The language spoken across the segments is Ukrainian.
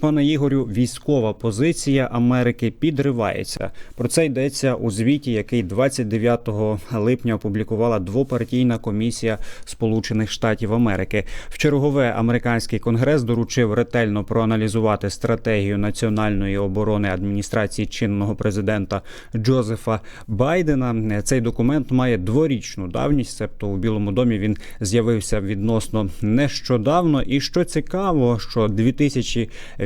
Пане Ігорю, військова позиція Америки підривається. Про це йдеться у звіті, який 29 липня опублікувала двопартійна комісія Сполучених Штатів Америки. В чергове американський конгрес доручив ретельно проаналізувати стратегію національної оборони адміністрації чинного президента Джозефа Байдена. Цей документ має дворічну давність, себто у Білому домі він з'явився відносно нещодавно. І що цікаво, що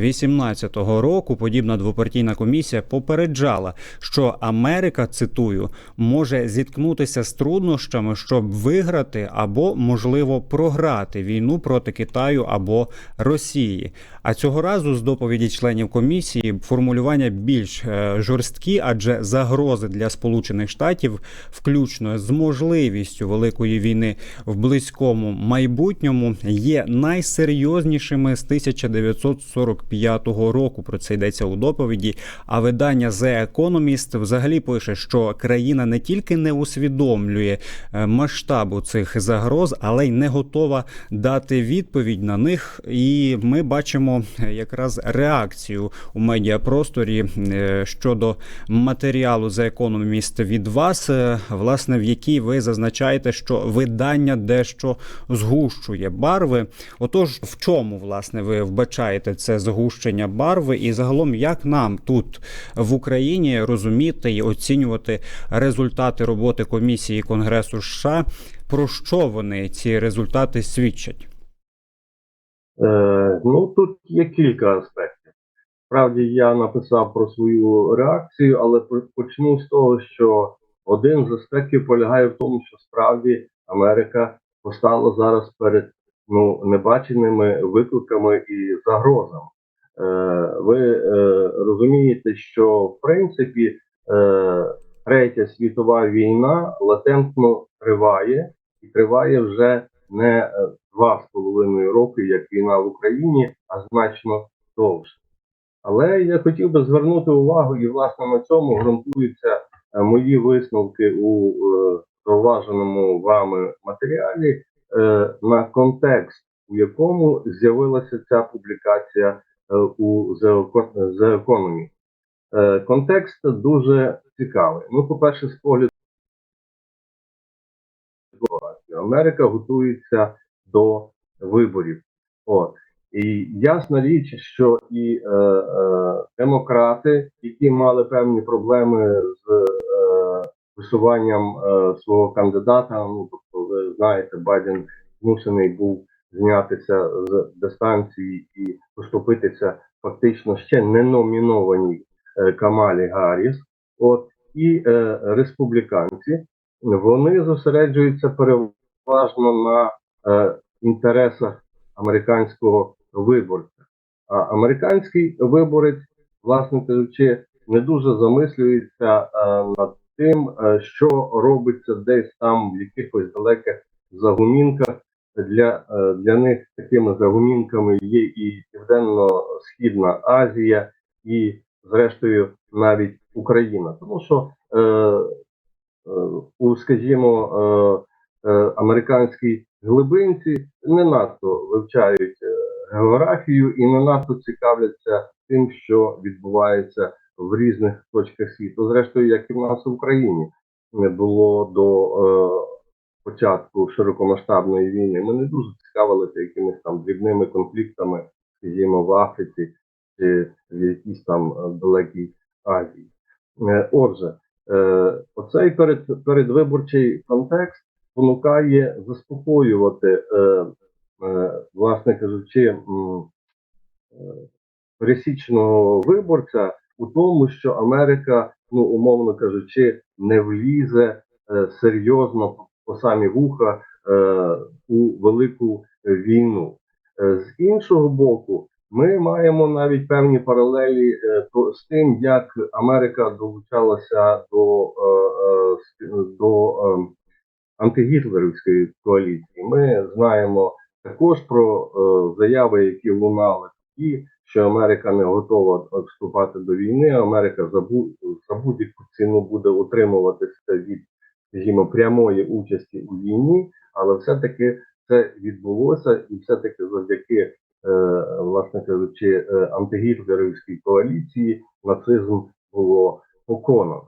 2018 року подібна двопартійна комісія попереджала, що Америка цитую може зіткнутися з труднощами, щоб виграти або можливо програти війну проти Китаю або Росії. А цього разу з доповіді членів комісії формулювання більш е, жорсткі, адже загрози для Сполучених Штатів, включно з можливістю великої війни в близькому майбутньому, є найсерйознішими з 1945 року. Про це йдеться у доповіді. А видання The Economist взагалі пише, що країна не тільки не усвідомлює е, масштабу цих загроз, але й не готова дати відповідь на них. І ми бачимо е, якраз реакцію у медіапросторі е, щодо матеріалу The Economist від вас, власне, в якій ви зазначаєте, що видання дещо згущує барви. Отож, в чому власне ви вбачаєте це згущення барви, і загалом як нам тут в Україні розуміти і оцінювати результати роботи комісії Конгресу США, про що вони ці результати свідчать? Е, ну, тут є кілька аспектів. Справді я написав про свою реакцію, але по- почну з того, що один з аспектів полягає в тому, що справді Америка постала зараз перед ну, небаченими викликами і загрозами. Е, ви е, розумієте, що в принципі е, Третя світова війна латентно триває і триває вже не два з половиною роки, як війна в Україні, а значно довше. Але я хотів би звернути увагу, і власне на цьому ґрунтуються мої висновки у зауваженому вами матеріалі на контекст, у якому з'явилася ця публікація у The Economy. Е, Контекст дуже цікавий. Ну, по-перше, з погляду. Америка готується до виборів. От. І ясна річ, що і е, е, демократи, які мали певні проблеми з е, висуванням е, свого кандидата, ну тобто, ви знаєте, Байден змушений був знятися з дистанції і поступитися фактично ще не номінованій е, Камалі Гарріс. От і е, республіканці вони зосереджуються переважно на е, інтересах американського виборця. А американський виборець, власне кажучи, не дуже замислюється е, над тим, е, що робиться десь там в якихось далеких загумінках. Для, е, для них такими загумінками є і Південно-Східна Азія, і, зрештою, навіть Україна. Тому що е, е, у, скажімо, е, е, американській глибинці не надто вивчають е, географію і не надто цікавляться тим, що відбувається в різних точках світу. Зрештою, як і в нас в Україні не було до е, початку широкомасштабної війни. Ми не дуже цікавилися якимись там дрібними конфліктами, скажімо, в Африці чи в якійсь там е, далекій Азії. Е, Отже, е, оцей перед, передвиборчий контекст спонукає заспокоювати, власне кажучи, пересічного виборця у тому, що Америка, ну умовно кажучи, не влізе серйозно по самі вуха е, у велику війну. Е, з іншого боку, ми маємо навіть певні паралелі е, то, з тим, як Америка долучалася до, е, е, до е, антигітлерівської коаліції. Ми знаємо також про е, заяви, які лунали тоді, що Америка не готова вступати до війни. Америка за, будь-яку ціну буде утримуватися від, скажімо, прямої участі у війні, але все-таки це відбулося, і все-таки завдяки власне кажучи, е, антигітлерівській коаліції нацизм було поконано.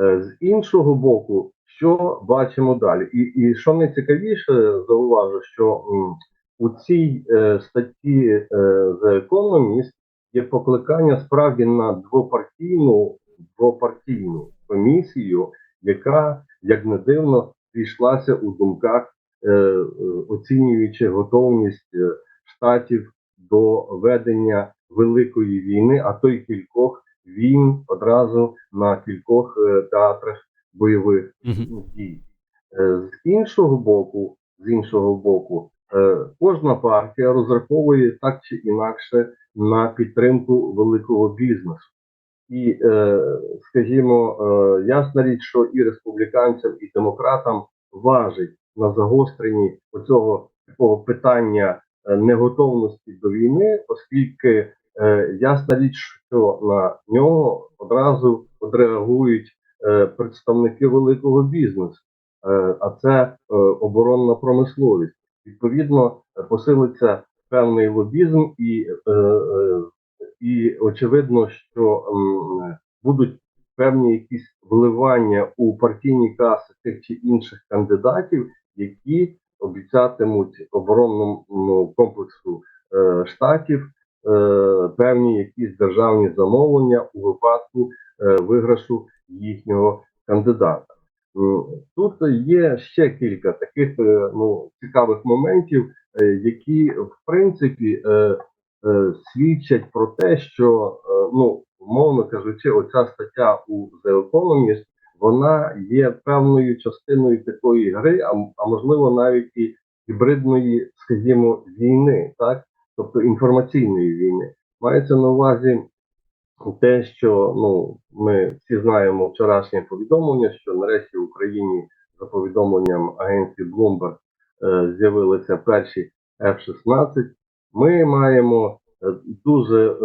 Е, З іншого боку, що бачимо далі? І, і що найцікавіше, зауважу, що у цій е, статті е, The Economist є покликання справді на двопартійну, двопартійну комісію, яка, як не дивно, зійшлася у думках, е, е, оцінюючи готовність е, штатів до ведення великої війни, а то й кількох війн одразу на кількох театрах бойових дій. З іншого боку, з іншого боку, кожна партія розраховує так чи інакше на підтримку великого бізнесу. І, е, скажімо, е, ясна річ, що і республіканцям, і демократам важить на загостренні оцього такого питання е, неготовності до війни, оскільки ясна річ, що на нього одразу відреагують представники великого бізнесу, а це оборонна промисловість. Відповідно, посилиться певний лобізм, і, і очевидно, що будуть певні якісь вливання у партійні каси тих чи інших кандидатів, які обіцятимуть оборонному комплексу е, штатів е, певні якісь державні замовлення у випадку е, виграшу їхнього кандидата. Тут є ще кілька таких ну, цікавих моментів, які в принципі свідчать про те, що е, ну, умовно кажучи, оця стаття у The Economist, вона є певною частиною такої гри, а, а можливо навіть і гібридної, скажімо, війни, так, тобто інформаційної війни. Мається на увазі те, що ну ми всі знаємо вчорашнє повідомлення, що нарешті в Україні за повідомленням агенції Bloomberg е, з'явилися перші F-16. Ми маємо е, дуже е,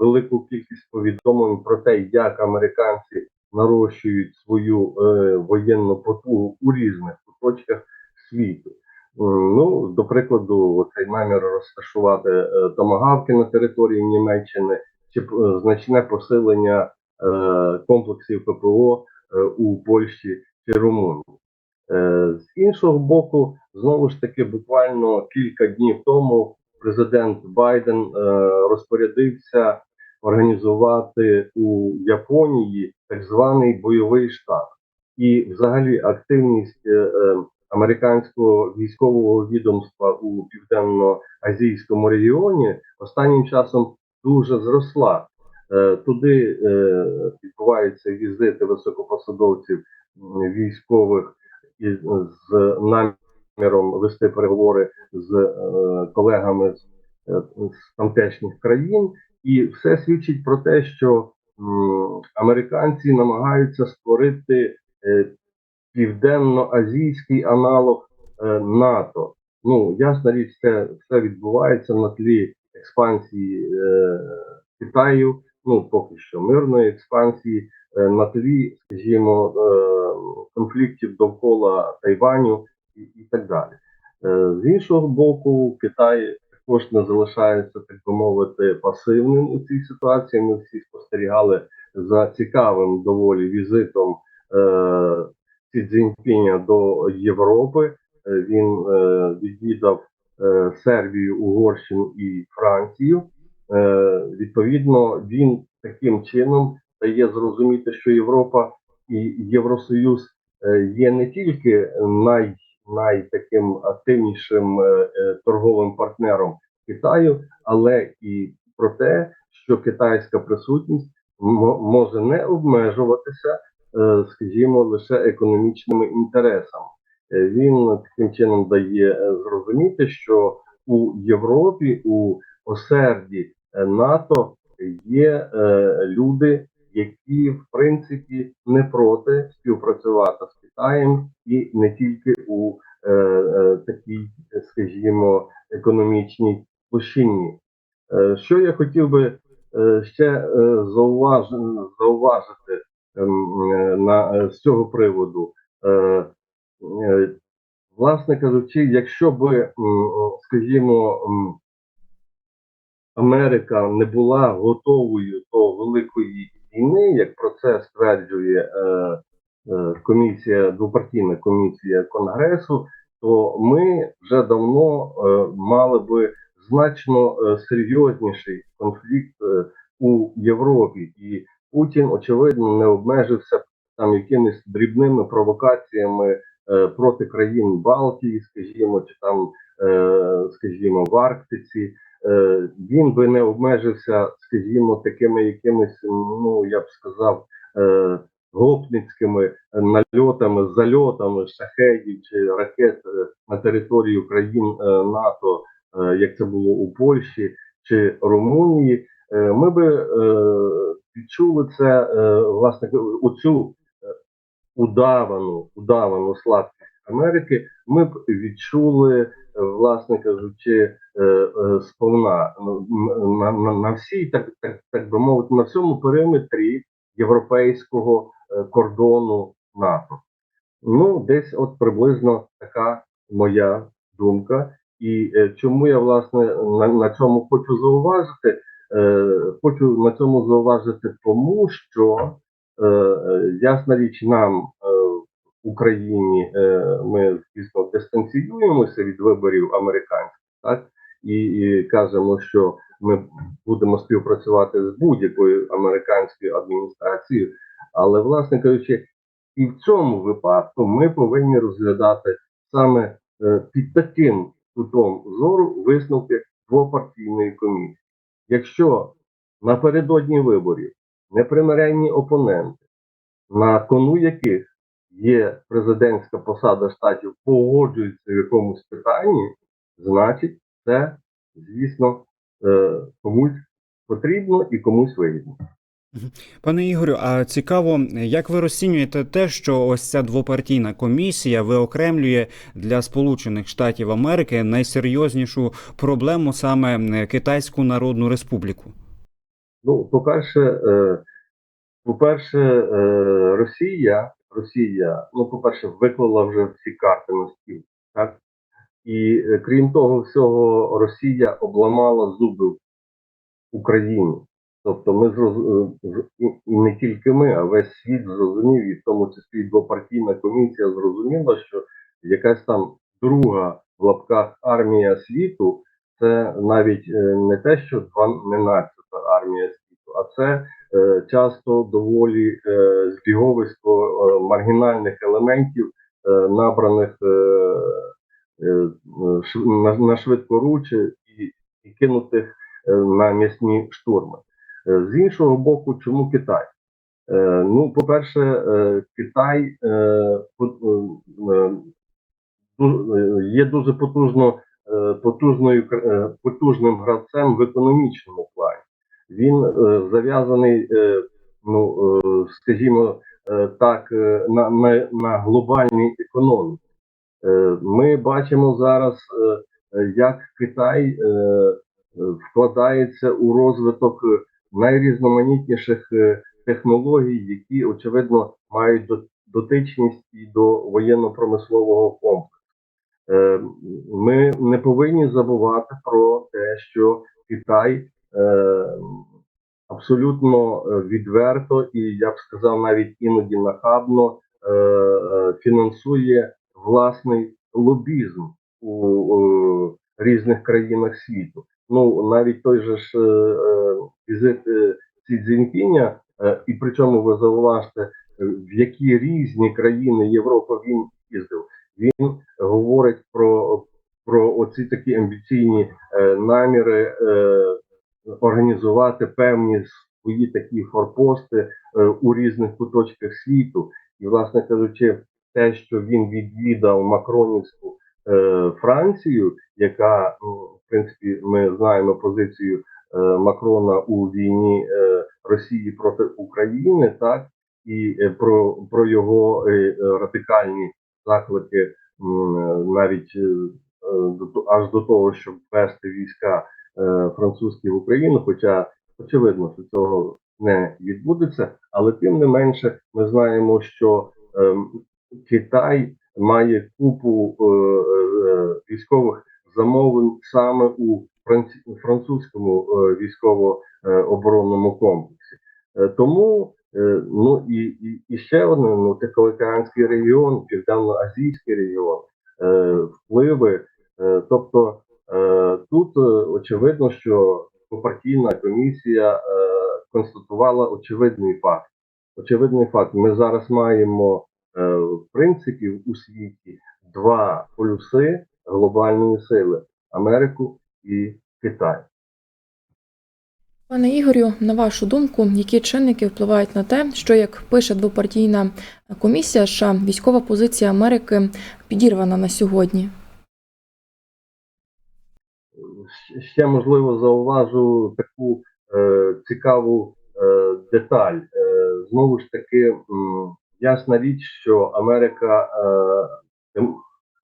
велику кількість повідомлень про те, як американці нарощують свою е, воєнну потугу у різних куточках світу. Ну, до прикладу, цей намір розташувати е, томагавки на території Німеччини чи е, значне посилення е, комплексів ППО у Польщі чи Румунії. З іншого боку, знову ж таки, буквально кілька днів тому президент Байден е, розпорядився організувати у Японії так званий бойовий штаб. І взагалі активність е, е, американського військового відомства у південно-азійському регіоні останнім часом дуже зросла. Туди відбуваються візити високопосадовців військових з наміром вести переговори з е, колегами з, е, з тамтешніх країн, і все свідчить про те, що американці намагаються створити е, південно-азійський аналог НАТО. Ну ясна річ, це все відбувається на тлі експансії Китаю, ну поки що мирної експансії, на тлі, скажімо, конфліктів довкола Тайваню і, і так далі. Е, з іншого боку, Китай також не залишається, так би мовити, пасивним у цій ситуації. Ми всі спостерігали за цікавим доволі візитом е, Сі Цзіньпіня до Європи. Е, Він е, відвідав Сербію, Угорщину і Францію. Відповідно, він таким чином дає зрозуміти, що Європа і Євросоюз є не тільки най, най таким активнішим е, е, торговим партнером Китаю, але і про те, що китайська присутність може не обмежуватися, е, скажімо, лише економічними інтересами. Він таким чином дає зрозуміти, що у Європі, у осерді НАТО є люди, які в принципі не проти співпрацювати з Китаєм і не тільки у е, е, такій, скажімо, економічній площині. Е, що я хотів би е, ще е, зауваж- зауважити ем, е, на е, з цього приводу. Е, е, власне кажучи, якщо би, скажімо, Америка не була готовою до великої війни, як про це стверджує е, е, комісія, двопартійна комісія Конгресу, то ми вже давно е, мали би значно е, серйозніший конфлікт е, у Європі, і Путін очевидно не обмежився там якимись дрібними провокаціями е, проти країн Балтії, скажімо, чи там, е, скажімо, в Арктиці. Е, він би не обмежився, скажімо, такими якимись, ну я б сказав, е, гопницькими нальотами, зальотами шахедів чи ракет е, на територію країн НАТО, як це було у Польщі чи Румунії. Ми би відчули це власне оцю удавану, удавану слабкість Америки. Ми б відчули, е, власне кажучи, е, е, сповна на, на, на всій, так, так, так би мовити, на всьому периметрі європейського кордону НАТО. Ну, десь от приблизно така моя думка. І чому я власне на, на цьому хочу зауважити? Хочу на цьому зауважити, тому що ясна річ нам Україні е, ми звісно дистанціюємося від виборів американських, так і, кажемо, що ми будемо співпрацювати з будь-якою американською адміністрацією, але, власне кажучи, і в цьому випадку ми повинні розглядати саме е, під таким кутом зору висновки двопартійної комісії. Якщо напередодні виборів непримиренні опоненти, на кону яких є президентська посада штатів, погоджуються в якомусь питанні, значить, це, звісно, е, комусь потрібно і комусь вигідно. Пане Ігорю, а цікаво, як ви розцінюєте те, що ось ця двопартійна комісія виокремлює для Сполучених Штатів Америки найсерйознішу проблему саме Китайську Народну Республіку? Ну, по-перше, е, по-перше, е, Росія, Росія, ну, по-перше, виклала вже всі карти на стіл, так? І е, крім того всього, Росія обламала зуби в Україні. Тобто ми зроз- е, і не тільки ми, а весь світ зрозумів, і в тому числі двопартійна комісія зрозуміла, що якась там друга в лапках армія світу це навіть е, не те, що 12-та армія світу, а це е, часто доволі е, збіговисько е, маргінальних елементів, е, набраних е, е, на, на швидкоруч і, і кинутих е, на м'ясні штурми. Е, З іншого боку, чому Китай? Е, Ну, по-перше, е, Китай е, е, є дуже потужно, потужною, потужним гравцем в економічному плані. Він е, зав'язаний, е, ну, е, скажімо е, так, е, на, на, на глобальній економіці. Е, Ми бачимо зараз, е, як Китай е, вкладається у розвиток найрізноманітніших е, технологій, які очевидно мають до- дотичність і до воєнно-промислового комплексу. Е, Ми не повинні забувати про те, що Китай абсолютно е, відверто і я б сказав навіть іноді нахабно е, е, фінансує власний лобізм у е, різних країнах світу. Ну навіть той же ж е, е, візит е, Сі Цзіньпіня, е, і причому ви зауважте, е, в які різні країни Європи він їздив. Він говорить про, про оці такі амбіційні е, наміри е, організувати певні свої такі форпости е, у різних куточках світу. І, власне кажучи, те, що він відвідав Макронівську е, Францію, яка, ну, в принципі, ми знаємо позицію е, Макрона у війні Росії проти України, так і про, про його радикальні заклики навіть до аж до того, щоб ввести війська е, французькі в Україну, хоча очевидно, що цього не відбудеться, але тим не менше, ми знаємо, що ем, Китай має купу е, е, військових замовлень саме у французькому військово-оборонному комплексі. Тому ну і, і, і ще один ну, Тихоокеанський регіон, Південно-Азійський регіон, впливи. Тобто тут е, очевидно, що партійна комісія е, констатувала очевидний факт. Очевидний факт. Ми зараз маємо е, в принципі у світі два полюси глобальної сили Америку і Китай. Пане Ігорю, на вашу думку, які чинники впливають на те, що як пише двопартійна комісія, США, військова позиція Америки підірвана на сьогодні? Ще можливо зауважу таку е, цікаву е, деталь. Е, знову ж таки, м, ясна річ, що Америка, е,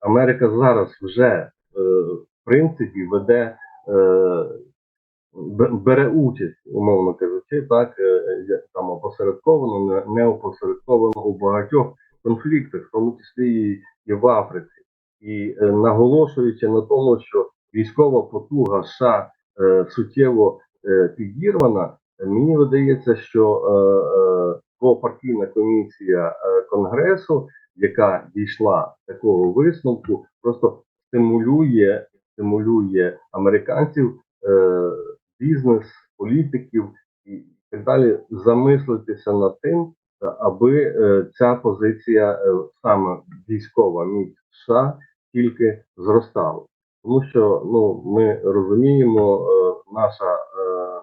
Америка зараз вже е, в принципі веде. Е, Бере участь, умовно кажучи, так е, там опосередковано, не- опосередковано у багатьох конфліктах, в тому числі і в Африці, і е, наголошуючи на тому, що військова потуга США е, суттєво е, підірвана, мені видається, що е, е, двопартійна комісія е, Конгресу, яка дійшла такого висновку, просто стимулює, стимулює американців, е, бізнес, політиків і так далі замислитися над тим, аби е, ця позиція е, саме військова міць США тільки зростала. Тому що ну ми розуміємо, е, наша е,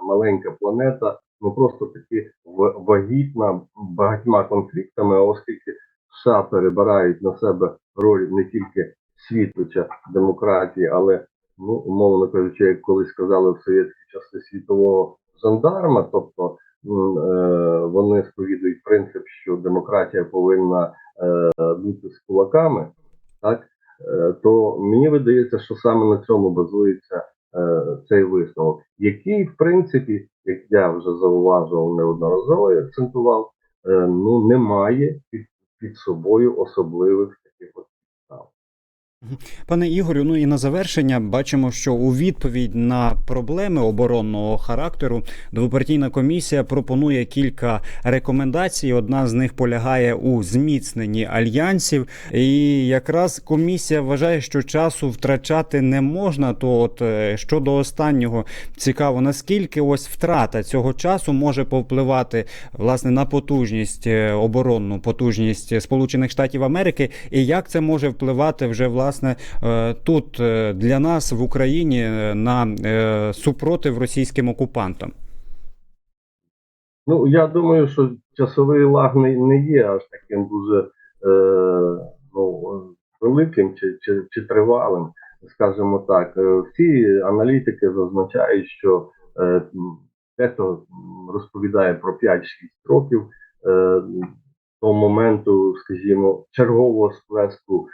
маленька планета ну просто таки вагітна багатьма конфліктами, оскільки США перебирають на себе роль не тільки світоча демократії, але ну умовно кажучи, як колись сказали в совєтські часи світового жандарма, тобто е, вони сповідують принцип, що демократія повинна бути з кулаками, так то мені видається, що саме на цьому базується е, цей висновок, який, в принципі, як я вже зауважував неодноразово і акцентував, ну ну немає під, під собою особливих таких от. Пане Ігорю, ну і на завершення бачимо, що у відповідь на проблеми оборонного характеру двопартійна комісія пропонує кілька рекомендацій. Одна з них полягає у зміцненні альянсів. І якраз комісія вважає, що часу втрачати не можна. То, от е, щодо останнього, цікаво, наскільки ось втрата цього часу може повпливати власне на потужність е, оборонну потужність Сполучених Штатів Америки, і як це може впливати вже власне е, тут е, для нас в Україні е, на супротив російським окупантам. Ну, я думаю, що часовий лаг не, не є аж таким дуже е, ну, великим чи, чи, чи тривалим, скажімо так. Всі аналітики зазначають, що е, дехто розповідає про 5-6 років е, до моменту, скажімо, чергового сплеску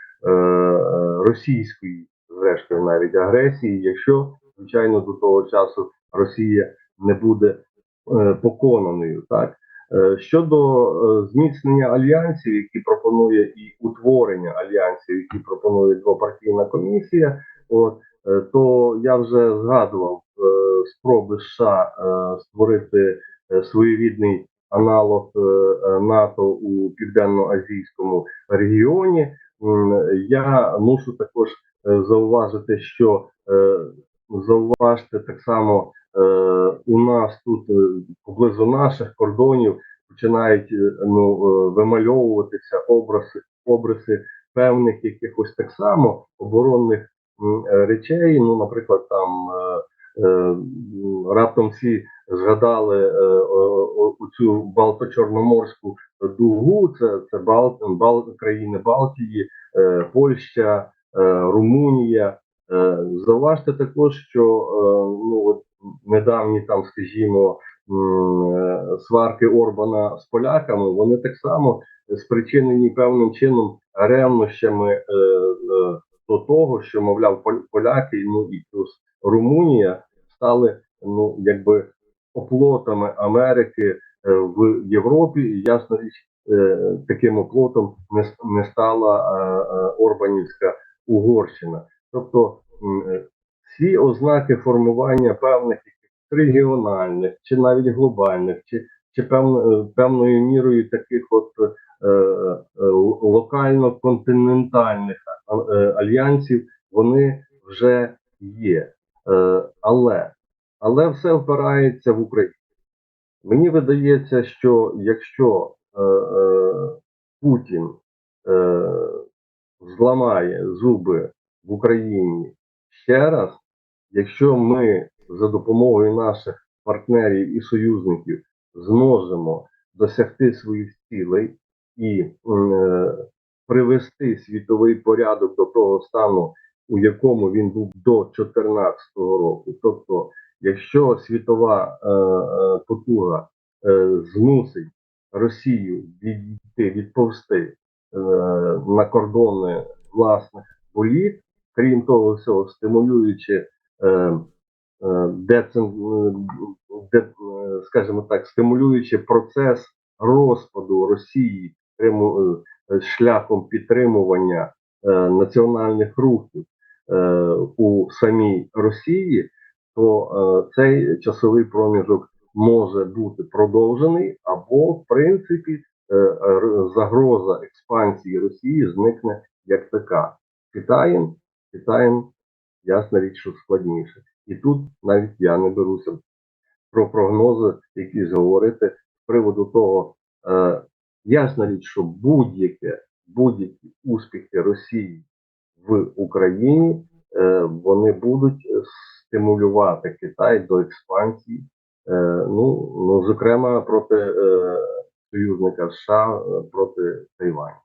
російської, зрештою, навіть агресії, якщо, звичайно, до того часу Росія не буде е, поконаною. Так Е, щодо е, зміцнення альянсів, які пропонує і утворення альянсів, які пропонує двопартійна комісія, от е, то я вже згадував е, спроби США е, створити е, своєрідний аналог е, е, НАТО у південно-азійському регіоні. Я мушу також е, зауважити, що е, зауважте так само е, у нас тут поблизу наших кордонів починають ну, вимальовуватися образи, обриси певних якихось так само оборонних речей. Ну, наприклад, там раптом всі згадали е, о- о- цю Балто-Чорноморську дугу, це, це Бал, Бал, країни Балтії, е, Польща, е, Румунія. Зауважте також, що ну от недавні там, скажімо, сварки Орбана з поляками, вони так само спричинені певним чином ревнощами до того, що мовляв пол- поляки, ну і плюс Румунія стали ну якби оплотами Америки е, в Європі, і ясна річ, е, таким оплотом не, стала е, Орбанівська Угорщина. Тобто всі ознаки формування певних регіональних чи навіть глобальних, чи, чи певно, певною мірою таких от локально-континентальних альянсів, вони вже є. Але, але все впирається в Україну. Мені видається, що якщо е, е, Путін е, зламає зуби в Україні ще раз, якщо ми за допомогою наших партнерів і союзників зможемо досягти своїх цілей і е, привести світовий порядок до того стану, у якому він був до 2014 року, тобто, якщо світова е, е, потуга е, змусить Росію відійти, відповсти е, на кордони власних боліт, крім того всього, стимулюючи е, е, де, е, скажімо так, стимулюючи процес розпаду Росії е, шляхом підтримування е, національних рухів е, у самій Росії, то е, цей часовий проміжок може бути продовжений, або в принципі е, загроза експансії Росії зникне як така. Китаєм, Китаєм, ясна річ, що складніше. І тут навіть я не беруся про прогнози якісь говорити з приводу того, е, ясна річ, що будь-яке, будь-які успіхи Росії в Україні е, вони будуть стимулювати Китай до експансії. Е, ну, ну, зокрема, проти е, союзника США, е, проти Тайваню.